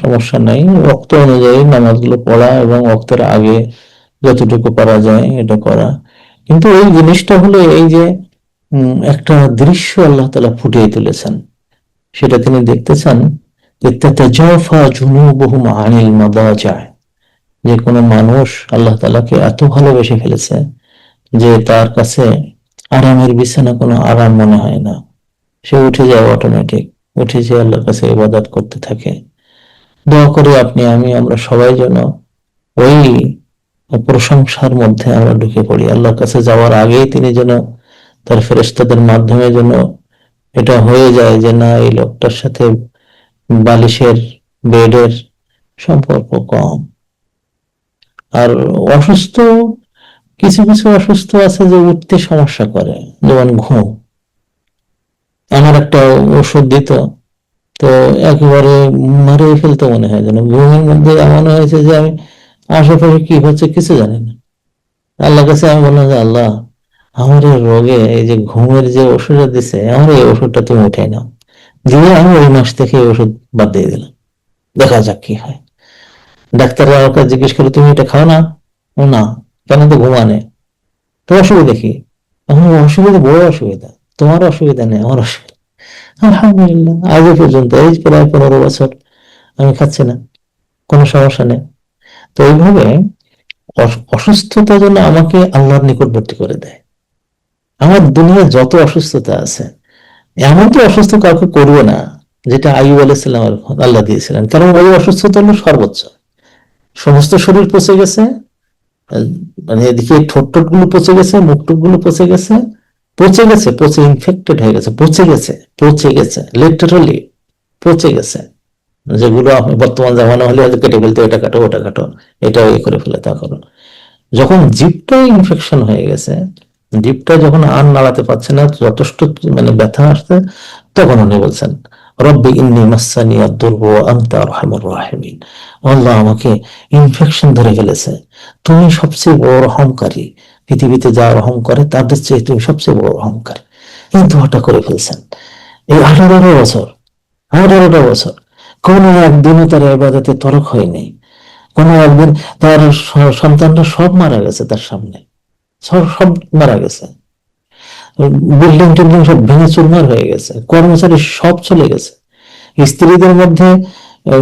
সমস্যা নাই। রক্ত অনুযায়ী নামাজগুলো পড়া এবং রক্তের আগে যতটুকু পারা যায় এটা করা। কিন্তু এই জিনিসটা হলো এই যে একটা দৃশ্য আল্লাহ তালা ফুটিয়ে তুলেছেন। সেটা তিনি দেখতে চান আনিল মাদাজায় যে কোনো মানুষ আল্লাহ তালাকে এত ভালোবেসে ফেলেছে যে, তার কাছে আরামের বিছানা কোনো আরাম মনে হয় না। সে উঠে যায় অটোমেটিক উঠে যে আল্লাহর কাছে ইবাদত করতে থাকে। দোয়া করি আপনি, আমি, আমরা সবাই যেন ওই প্রশংসার মধ্যে আমরা ঢুকে পড়ি। আল্লাহর কাছে যাওয়ার আগেই তিনি যেন তার ফেরেশতাদের মাধ্যমে যেন এটা হয়ে যায় যে না, এই লোকটার সাথে বালিশের, বেডের সম্পর্ক কম। আর অসুস্থ, কিছু কিছু অসুস্থ আছে যে উঠতে সমস্যা করে, যেমন ঘুম। আমার একটা ওষুধ দিত তো একেবারে মারে ফেলতে মনে হয় যেন। ঘুমের মধ্যে এমন হয়েছে যে আমি আশেপাশে কি হচ্ছে কিছু জানি না। আল্লাহ কাছে আমি বললাম যে, আল্লাহ, আমার এই রোগে, এই যে ঘুমের যে ওষুধটা দিছে, আমার এই ওষুধটা তুমি উঠাই নাও। দিয়ে আমি ওই মাস থেকে ওষুধ বাদ দিয়ে দিলাম। দেখা যাক কি হয়। ডাক্তাররা আমাকে জিজ্ঞেস করে, তুমি এটা খাও না? ও না, কেন তো ঘুমানে তো অসুবিধা কি? আমার অসুবিধা, বড় অসুবিধা। তোমার অসুবিধা নেই আমার অসুবিধা আলহামদুলিল্লাহ। আজও পর্যন্ত, এই প্রায় পনেরো বছর আমি খাচ্ছি না, কোনো সমস্যা নেই। তো এইভাবে অসুস্থতা যেন আমাকে আল্লাহর নিকটবর্তী করে দেয়। আমার দুনিয়ার যত অসুস্থতা আছে, এমন তো অসুস্থ কাউকে করবে না, যেটা আইব আলাইসাল্লাম আল্লাহ দিয়েছিলেন। কারণ ওই অসুস্থতা হলো সর্বোচ্চ। সমস্ত শরীর পচে গেছে মানে এদিকে ঠোঁট টোটগুলো পচে গেছে মুখ টুকগুলো পচে গেছে পচে গেছে, পচে ইনফেক্টেড হয়ে গেছে, পচে গেছে পচে গেছে লিটারালি পচে গেছে। যেগুলো বর্তমান জামানা হলে হয়তো কেটে ফেলতে এটা কাটো, ওটা কাটো এটা ইয়ে করে ফেলে, তা করো। যখন জিপটা ইনফেকশন হয়ে গেছে, জিপটা যখন আর নাড়াতে পারছে না, যথেষ্ট মানে ব্যথা আসছে, তখন উনি বলছেন, রব্বি ইন্নি মাসানি দুর্ব আন্তা রহমুর রাহিমিন। আল্লাহ আমাকে ইনফেকশন ধরে ফেলেছে। তুমি সবচেয়ে বড় রহমকারী। পৃথিবীতে যা রহম করে তাদের চেয়ে তুমি সবচেয়ে বড় রহমকার এই দোয়াটা করে ফেলছেন। এই আঠারোটা বছর আঠারোটা বছর, কোন একদিনও তার এবাদতে তরক হয়নি কোন একদিন তার স- সন্তানরা সব মারা গেছে তার সামনে। সব সব মারা গেছে। বিল্ডিং টিল্ডিং সব ভেঙে চুরমার হয়ে গেছে। কর্মচারী সব চলে গেছে। স্ত্রীদের মধ্যে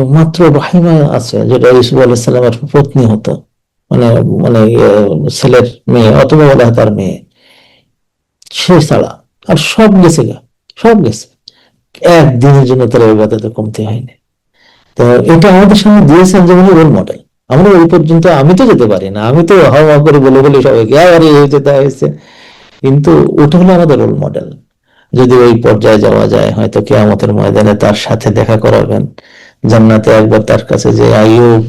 মাত্র রাহিমা আছে, যেটা ইসুফ আলাইসাল্লামের পত্নী হতো। মানে মানে ছেলের মেয়ে অথবা বলা তার মেয়ে, সে ছাড়া আর সব গেছে গা, সব গেছে। একদিনের জন্য তার ইবাদতে কমতে হয়নি। তো এটা আমাদের সামনে দিয়েছেন যেমন রোল মডেল। আমরা ওই পর্যন্ত, আমি তো যেতে পারি না, আমি তো হাওয়া করে বলে বলে সবাইকে আরে, এই হয়েছে তা হয়েছে। কিন্তু ওটা হলো আমাদের রোল মডেল যদি ওই পর্যায়ে যাওয়া যায়, হয়তো কেয়ামতের ময়দানে তার সাথে দেখা করাবেন। জান্নাতে একবার তার কাছে যে, আইয়ুব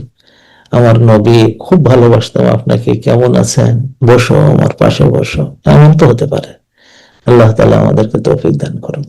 আমার নবী খুব ভালোবাসতাম, আপনাকে কেমন আছেন? বসো, আমার পাশে বসো। এমন তো হতে পারে। আল্লাহ তালা আমাদেরকে তৌফিক দান করুন।